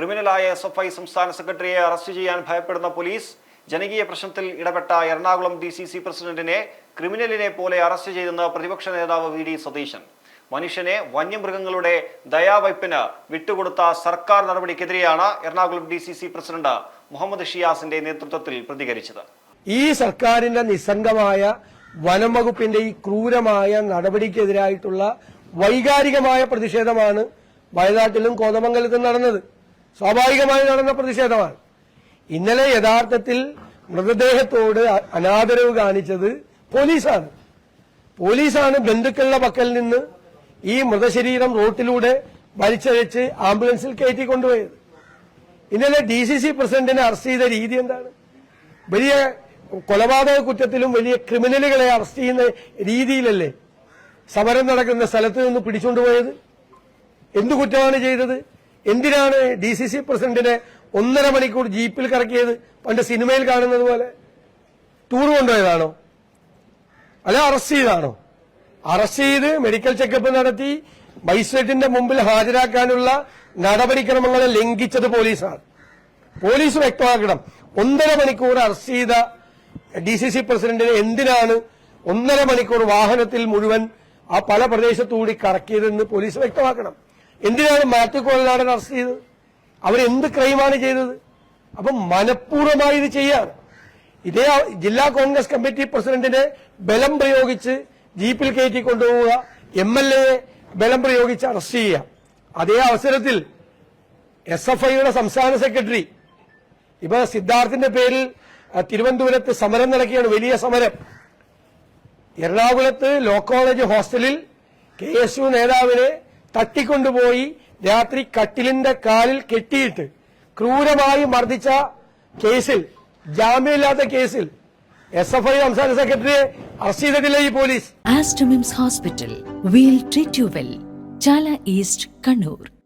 ക്രിമിനലായ S F I സംസ്ഥാന സെക്രട്ടറിയെ arrest ചെയ്യാൻ ഭയപ്പെടുന്ന പോലീസ് ജനകീയ പ്രശ്നത്തിൽ ഇടപെട്ട എറണാകുളം ഡി സി സി പ്രസിഡന്റിനെ ക്രിമിനലിനെ പോലെ അറസ്റ്റ് ചെയ്തെന്ന് പ്രതിപക്ഷ നേതാവ് വി ഡി സതീശൻ. മനുഷ്യനെ വന്യമൃഗങ്ങളുടെ ദയാവയ്പിന് വിട്ടുകൊടുത്ത സർക്കാർ നടപടിക്കെതിരെയാണ് Ernakulam D C C president Muhammad ഷിയാസിന്റെ നേതൃത്വത്തിൽ പ്രതികരിച്ചത്. ഈ സർക്കാരിന്റെ നിസ്സംഗമായ വനം വകുപ്പിന്റെ ഈ ക്രൂരമായ നടപടിക്കെതിരായിട്ടുള്ള വൈകാരികമായ പ്രതിഷേധമാണ് വയനാട്ടിലും കോതമംഗലത്തും നടന്നത്. സ്വാഭാവികമായി നടന്ന പ്രതിഷേധമാണ്. ഇന്നലെ യഥാർത്ഥത്തിൽ മൃതദേഹത്തോട് അനാദരവ് കാണിച്ചത് പോലീസാണ്. പോലീസാണ് ബന്ധുക്കളുടെ പക്കൽ നിന്ന് ഈ മൃതശരീരം റോട്ടിലൂടെ വലിച്ചഴച്ച് ആംബുലൻസിൽ കയറ്റി കൊണ്ടുപോയത്. ഇന്നലെ ഡി സി സി പ്രസിഡന്റിനെ അറസ്റ്റ് ചെയ്ത രീതി എന്താണ്? വലിയ കൊലപാതക കുറ്റത്തിലും വലിയ ക്രിമിനലുകളെ അറസ്റ്റ് ചെയ്യുന്ന രീതിയിലല്ലേ സമരം നടക്കുന്ന സ്ഥലത്ത് നിന്ന് പിടിച്ചുകൊണ്ടുപോയത് എന്തു കുറ്റമാണ് ചെയ്തത്? എന്തിനാണ് ഡി സി സി പ്രസിഡന്റിനെ ഒന്നര മണിക്കൂർ ജീപ്പിൽ കറക്കിയത്? പണ്ട് സിനിമയിൽ കാണുന്നത് പോലെ. ടൂർ കൊണ്ടുപോയതാണോ? അല്ല അറസ്റ്റ് ചെയ്താണോ അറസ്റ്റ് ചെയ്ത് മെഡിക്കൽ ചെക്കപ്പ് നടത്തി മജിസ്ട്രേറ്റിന്റെ മുമ്പിൽ ഹാജരാക്കാനുള്ള നടപടിക്രമങ്ങളെ ലംഘിച്ചത് പോലീസാണ്. പോലീസ് വ്യക്തമാക്കണം ഒന്നര മണിക്കൂർ അറസ്റ്റ് ചെയ്ത ഡി സി സി പ്രസിഡന്റിനെ എന്തിനാണ് ഒന്നര മണിക്കൂർ വാഹനത്തിൽ മുഴുവൻ ആ പല പ്രദേശത്തുകൂടി കറക്കിയതെന്ന് പോലീസ് വ്യക്തമാക്കണം. എന്തിനാണ് മാത്യു കോലനാടൻ അറസ്റ്റ് ചെയ്തത്? അവരെന്ത് ക്രൈമാണ് ചെയ്തത്? അപ്പം മനഃപൂർവമായി ഇത് ചെയ്യാണ് ഇതേ ജില്ലാ കോൺഗ്രസ് കമ്മിറ്റി പ്രസിഡന്റിനെ ബലം പ്രയോഗിച്ച് ജീപ്പിൽ കയറ്റി കൊണ്ടുപോവുക എം എൽ എയെ ബലം പ്രയോഗിച്ച് അറസ്റ്റ് ചെയ്യുക. അതേ അവസരത്തിൽ എസ് എഫ് ഐയുടെ സംസ്ഥാന സെക്രട്ടറി ഇപ്പൊ സിദ്ധാർത്ഥിന്റെ പേരിൽ തിരുവനന്തപുരത്ത് സമരം നടക്കുകയാണ് വലിയ സമരം. എറണാകുളത്ത് ലോ കോളേജ് ഹോസ്റ്റലിൽ കെ എസ് യു നേതാവിനെ തട്ടിക്കൊണ്ടുപോയി രാത്രി കട്ടിലിന്റെ കാലിൽ കെട്ടിയിട്ട് ക്രൂരമായി മർദ്ദിച്ച കേസിൽ ജാമ്യമില്ലാത്ത കേസിൽ എസ് എഫ് ഐ സംസ്ഥാന സെക്രട്ടറിയെ അറസ്റ്റ് ചെയ്തിട്ടില്ല ഈ police Aster MIMS hospital we'll treat you well Chala east Kannur.